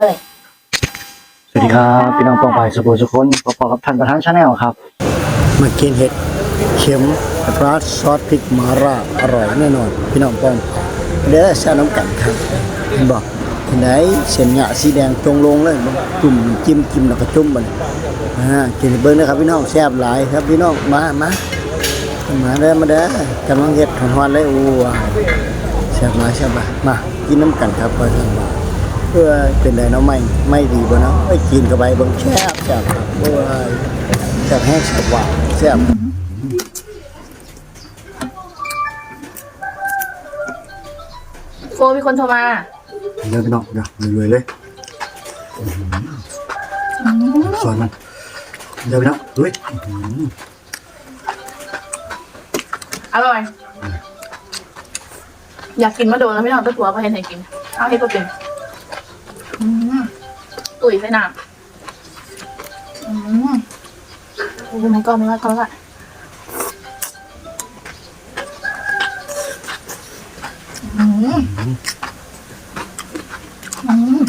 เอ้ยสวัสดีครับพี่น้องปองไปสุโขสุคนปอกับท่านประธานชาแนลครับมากินเห็ดเข็มปลาซอสพริกมาร่าอร่อยแน่นอน พี่น้องป้องเด้อแซ่บน้ำกันครับเห็นบอกเห็นไหนเส้นหยะสีแดงจงลงเลยบ่จุ่มจิ้มจิ้มแล้วก็จุ่มมันอ่ากินให้เบิ้งนะครับพี่น้องแซ่บหลายครับพี่น้องมามามาเด้อมาเด้อกำลังเห็ดหอนๆเลยอู้ว้าวแซ่บหลายแซ่บหลายมากินน้ำกันครับเพื่อนว่า เพื่อเป็นไรเนาะไม่ไม่ดีบ่เนาะไอ้ยกินเข้าไปเบิ่งแซ่บแซ่บครับโอ้ยแซ่บแห้งแซ่บหวานแซ่บโฟมีคนโทรมาเดี๋ยวพี่น้องเดี๋ยวรวยๆเลยซอยมันเดี๋ยวพี่น้องด้วยอร่อย อยากกินมาโดนแล้วพี่น้องตะกัวมาเห็นไหนกิน เอาให้ก็เป็นอืม ตุ๋ยใส่น้ำอืมโอ้ยไม่อนไม่ว่าก้อนละอืมอืม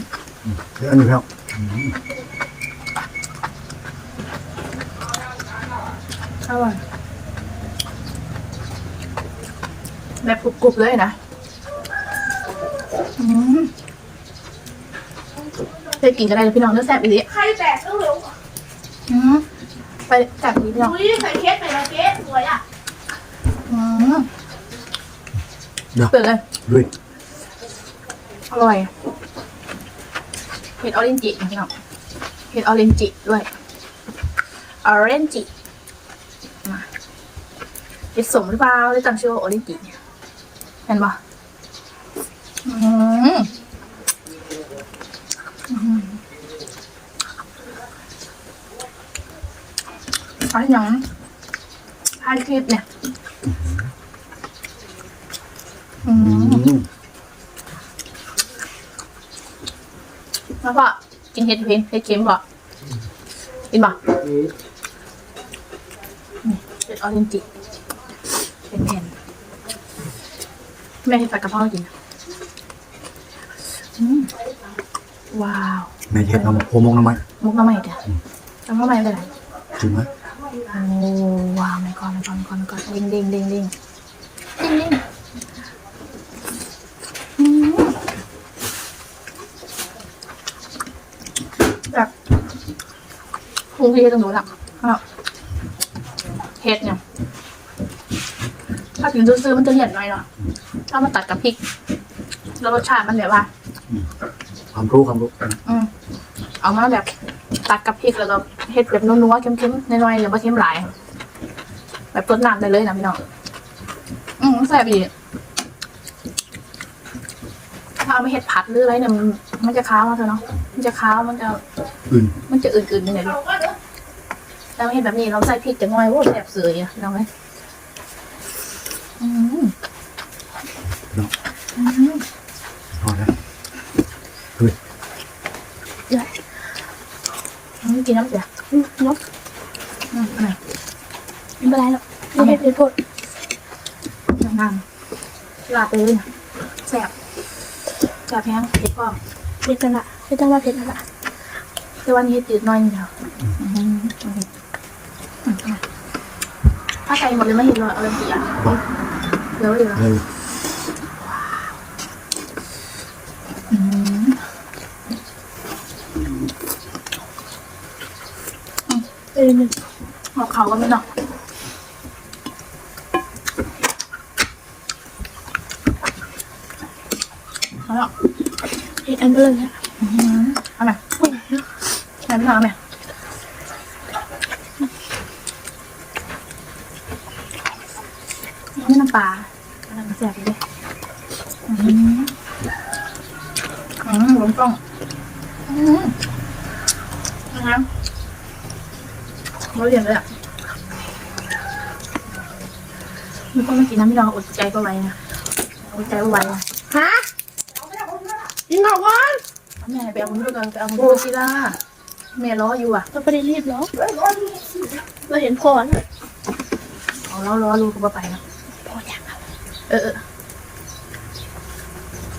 เดี๋ยวอันนี้พี่น้องอร่อยแบบกรุบๆเลยนะ อืม ไปกินกันได้เลยพี่น้องเนื้อแซ่บอีกทีใครแตกก็เร็วอืมไปจับนี้พี่น้องอุ้ยใส่เค้กใส่ละเค้กสวยอะอืมเดี๋ยวเปิดเลย ด้วยอร่อยเห็ดออเรนจิพี่น้องเห็ดออเรนจิด้วยออเรนจิมาเห็ดสมหรือเปล่าได้จำชื่อว่าออเรนจิเห็นปะอืมอืมเอะไรอ ย่างพายคลิปเนี่ย อืมอืมแล้วก็กินเห็ดเพนเห็ดเค็มพอกินบ่นี่เห็ดออเรนจิเป็นแผ่นแม่ให้ใส่กระเพราให้กินอืมว้าวแม่เห็ดน้ำโคมงน้ำมันมุกน้ำใหม่เด้อน้ำใหม่เป็นไร จริงไหม โอ้ว้าวไม่ก่อนไม่ก่อนไม่ก่อนไม่ก่อนเด้งเด้งเด้งเด้งเด้งเด้งอืมแบบพุงพี่ตรงนู้นอะอ้าวเห็ดเนี่ย ถ้าถึงซื้อๆมันจะเหนียดหน่อยเนาะถ้ามาตัดกับพริก แล้วรสชาติมันแบบว่า ความรู้ความรู้ อืมเอามาแบบ ตัดกับพริกแล้วก็เฮ็ดแบบนัวๆเค็มๆน้อยๆหรือว่าเค็มหลายแบบต้นน้ำได้เลยนะพี่น้องอืมแซ่บดีถ้าเอาไปเฮ็ดผัดหรืออะไรเนี่ยมันมันจะค้าวมากเลยเนาะมันจะค้าวมันจะอื่นมันจะอื่นๆยังไงดิเราก็เดี๋ยวแล้วเฮ็ดแบบนี้เราใส่พริกจะน้อยโอ้แซ่บเสยอะพี่น้องไหมอืมอืมพอแล้วไม่ กินน้ำเสียอืมนกอืมอะไรไม่เป็นไรหรอกไม่ให้เป็นโทษงามลาไปเลยนะแสบแสบแห้งเผ็ดพร้อมเผ็ดจังละเผ็ดจังละเผ็ดจังละแต่วันนี้จืดน้อยนิดเดียวอืมอืมอืมถ้าใส่หมดเลยไม่เห็นเลยเอาเลยกี่อะเดี๋ยวเดี๋ยว เลย อืม เอ้ยนี่หัวเขาก็ไม่หนอกเอาละอีกอันเบลอเนี่ยอืมเอาไหมอุ้ยไหนไม่ทำเอาไหมนี่น้ำปลากำลังแสบอยู่เลยอืมอืมลงกล้องอืมนะครับ เราเรียนเลยอะมีคนมากินน้ำพี่น้องอดใจก็ไว้นะอดใจก็ไว้นะฮะยิงเขาก่อนแม่ไปเอามือก่อนไปเอามือสิล่ะแม่รออยู่อะเราไม่ได้รีบหรอกเราเห็นพ่อนะเอาแล้วรอลูกก็บ่ไปนะพ่ออยากเอาเออเออ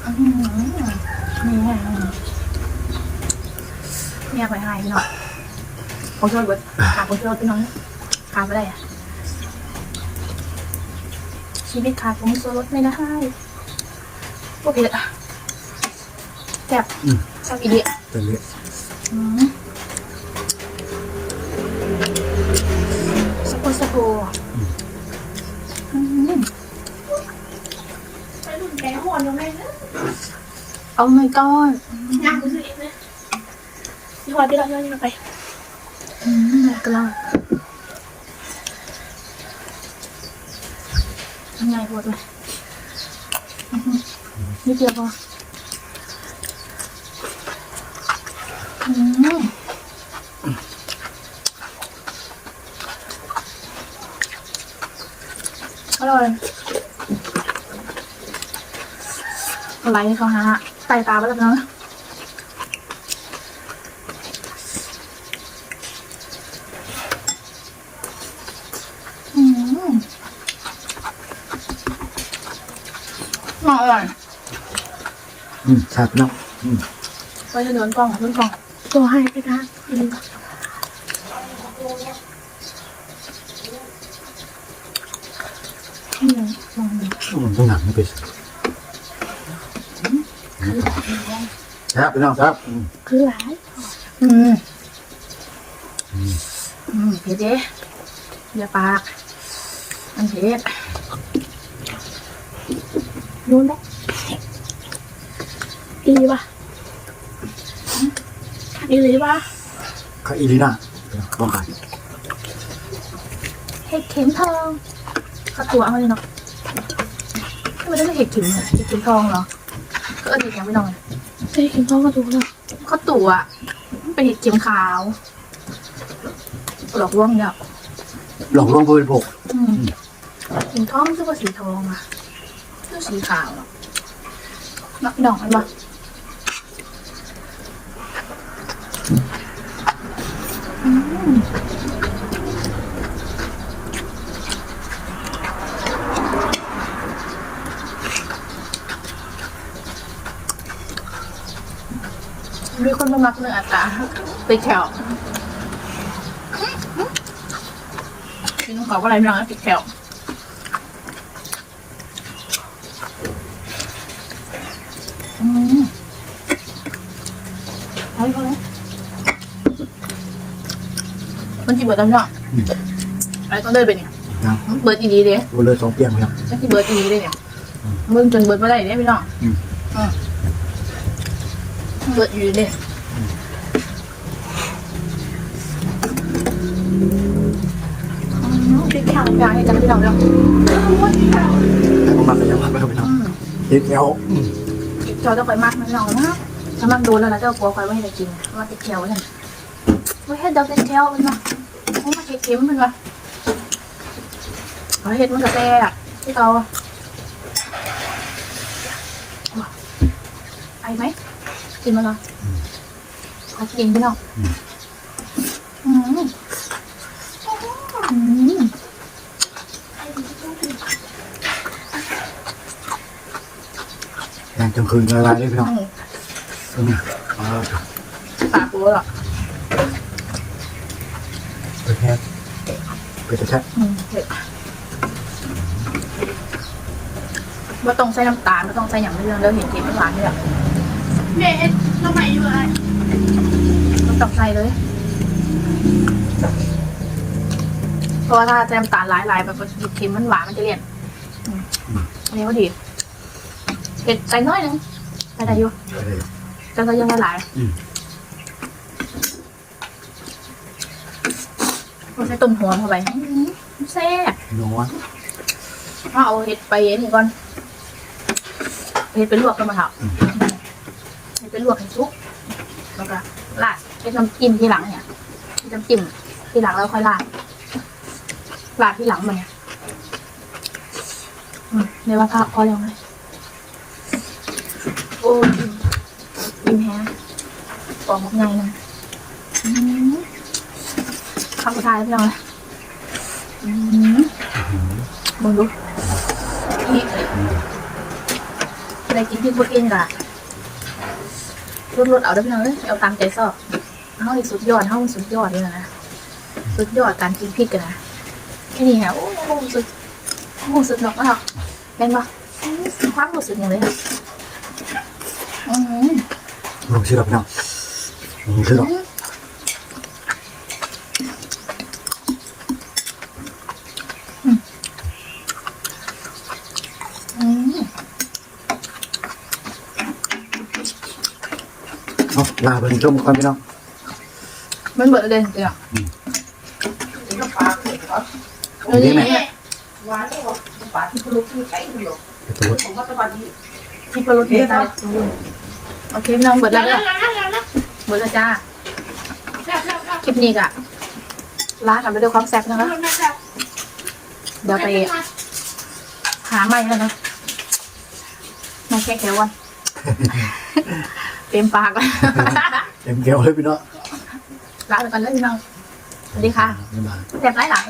อื้อหือนี่ไงเนี่ยไปให้พี่น้อ งผมช่วยเบิร์ดขาผมช่วยพี่น้องขาไปได้อะชีวิตขาดผมโซลดไม่ได้โอเคอะแซ่บแซ่บอีเดียเป็นเลยอืมสโปสโปอืมไปรุ่นแกหอนยังไงนะเอาไม่ก้อนย่างกูซื้อเองนะที่หอที่เราย่างไปอื มกระลาทำไงปวดเลยอื้อหือนิดเดียวพออืมอร่อยอะไรเขาฮะไต่ตาไปแล้วนะ อืมอร่อย อืมครับเนาะไปจะเดินกล้องเดินกล้องตัวให้ไปนะอืมอืมอืมอืมต้องหนังไม่เป็นครับพี่น้องครับอืมคือหลาย อืม อืมเผ็ดเด้อย่าปากมันเผ็ดนู้นได้ อีป่ะอีหรือป่ะข้าอีลีน่าบ้องกันเห็ดเข็มทองข้าตัวเอาเลยเนาะทำไมต้องเรียกเห็ดเข็มเนี่ยเห็ดเข็มทองเหรอก็เออเห็ดยังไม่นอนใส่กินข้าวกระดูกเลยข้าวตัวมันเป็นเห็ดเข็มขาว หลอกลวงเนี่ยหลอกลวงผู้บริโภคอืมเข็มทองคือว่าสีทองอะคือสีขาวอะนักดอกมันปะ มีคนมามักเนื้อตาไปแถวพี่น้องเขาก็อะไรไม่รู้นะติดแถวอืมอาอีกคนเลย มันจีเบิร์ดตอนนี้อะไรต้องเดินไปเนี่ยนะเบิร์ดอีดีเลยวันเลยสองเปียงครับมันจีเบิร์ดอีดีเลยเนี่ยมึงจนเบิร์ดไม่ได้เนี่ยพี่น้องอืมอืมเบิร์ดอยู่เนี่ยพริกแข็งอย่างนี้กันพี่น้องเนาะแต่ผมมักกันยังมักไปครับพี่น้องอืมเฮ็ดแล้วอืมเจ้าต้องไปมากมันน้องนะถ้ามันโดนแล้วนะเจ้ากลัวไฟว่าให้ได้กินว่าติดเขียวเนี่ยว่าเฮ็ดดอกติดเขียวมันมาโอ้มาเค็มๆมันวะเอาเฮ็ดมันก็แซ่บที่เตาไอไหมกินมันก่อนเอากินพี่น้องอืมอืมแรงกลางคืนละลายเลยพี่น้องอืมอืมเอาละปากกูหรอกไป แค่ไปแต่แค่อืมเผ็ดว่าต้องใส่น้ำตาลไม่ต้องใส่อย่างไม่เรื่องแล้วเห็นเค็มไม่หวานเนี่ยเด็ดทำไมอยู่อะไรต้องต้องใส่เลย เพราะว่าถ้าใส่น้ำตาลหลายๆแบบเค็มมันหวานมันจะเลี่ยนอืมอันนี้ก็ดีเผ็ดใส่น้อยหนึงใส่ได้อยู่ไปเลยจะใส่เยอะหลายอืม เราใส่ต้นหอมเข้าไปอื้อหือแซ่บน้อยเอาเอาเห็ดไปอันนี่ก่อนเห็ดไปลวกกันมาเถอะเห็ดไปลวกให้สุกแล้วก็ราดเป็นน้ำจิ้มทีหลังเนี่ยเป็นน้ำจิ้มทีหลังแล้วค่อยราดราดทีหลังมันเนี่ยอืมในว่าพระพอยังไงโอ้ยอิ่มแฮงปอกมักไงนะ อืมคำสุดท้ายแล้วพี่น้องนะอืมมึงดูนี่อะไรกินที่บุกินกะรดรดเอาได้พี่น้องเลยเอาตามใจชอบเฮาอีกสุดยอดเฮาสุดยอดเลยนะสุดยอดการกินพริกกันนะแค่นี้ฮะโอ้โหสุดโอ้โหสุดหรอกอะเป็นปะความรู้สึกอย่างเลยอะอืมลงชื่อเราพี่น้องลงชื่อเรา อืม เอาลาไปชมก่อนพี่น้องมันเบิดเลยเดี๋ยวอันนี้ไหมที่พลุที่ใช้อยู่เดี๋ยวตัวที่พลุที่ใช้โอเคพี่น้องเบิดแล้วเด้อเบิดแล้วจ้าคลิปนี้กะลากันไปด้วยความแซ่บนะคะเดี๋ยวไปหาใหม่แล้วนะมาแค่แค่วัน เต็มปากแล้วเต็มเกลียวเลยพี่น้องลาไปกันเลยพี่น้องสวัสดีค่ะบ๊ายบายแซ่บหลายๆ